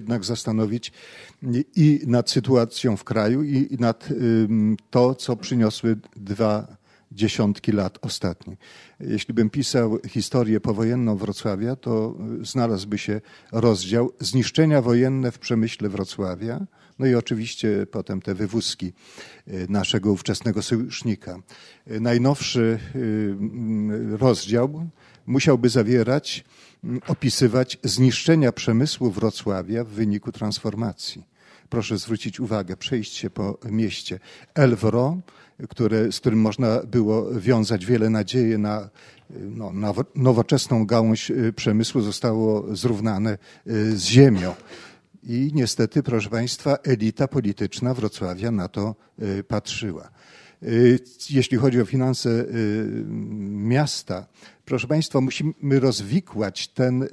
jednak zastanowić i nad sytuacją w kraju, i nad to, co przyniosły dwa dziesiątki lat ostatnich. Jeśli bym pisał historię powojenną Wrocławia, to znalazłby się rozdział zniszczenia wojenne w przemyśle Wrocławia, no i oczywiście potem te wywózki y, naszego ówczesnego sojusznika. Y, najnowszy y, rozdział musiałby zawierać, opisywać zniszczenia przemysłu Wrocławia w wyniku transformacji. Proszę zwrócić uwagę, przejść się po mieście. Elwro, które, z którym można było wiązać wiele nadziei na, no, na nowoczesną gałąź przemysłu, zostało zrównane z ziemią. I niestety, proszę Państwa, elita polityczna Wrocławia na to y, patrzyła. Y, jeśli chodzi o finanse y, miasta, proszę Państwa, musimy rozwikłać ten,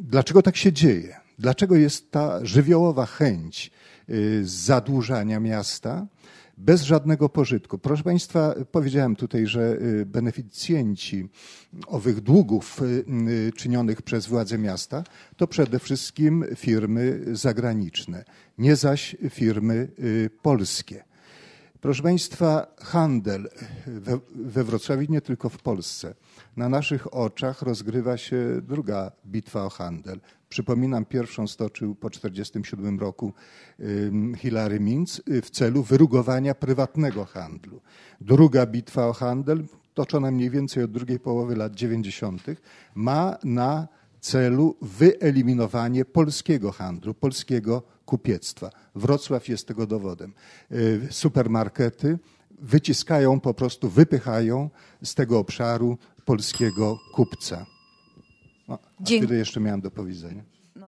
dlaczego tak się dzieje. Dlaczego jest ta żywiołowa chęć zadłużania miasta? bez żadnego pożytku. Proszę Państwa, powiedziałem tutaj, że y, beneficjenci owych długów y, y, czynionych przez władze miasta to przede wszystkim firmy zagraniczne, nie zaś firmy polskie. Proszę Państwa, handel we, we Wrocławiu, nie tylko w Polsce. Na naszych oczach rozgrywa się druga bitwa o handel. Przypominam, pierwszą stoczył po 1947 roku Hilary Mintz y, w celu wyrugowania prywatnego handlu. Druga bitwa o handel, toczona mniej więcej od drugiej połowy lat 90., ma na celu wyeliminowanie polskiego handlu, polskiego kupiectwa. Wrocław jest tego dowodem. Y, supermarkety wyciskają, po prostu wypychają z tego obszaru polskiego kupca. No, a tyle jeszcze miałem do powiedzenia.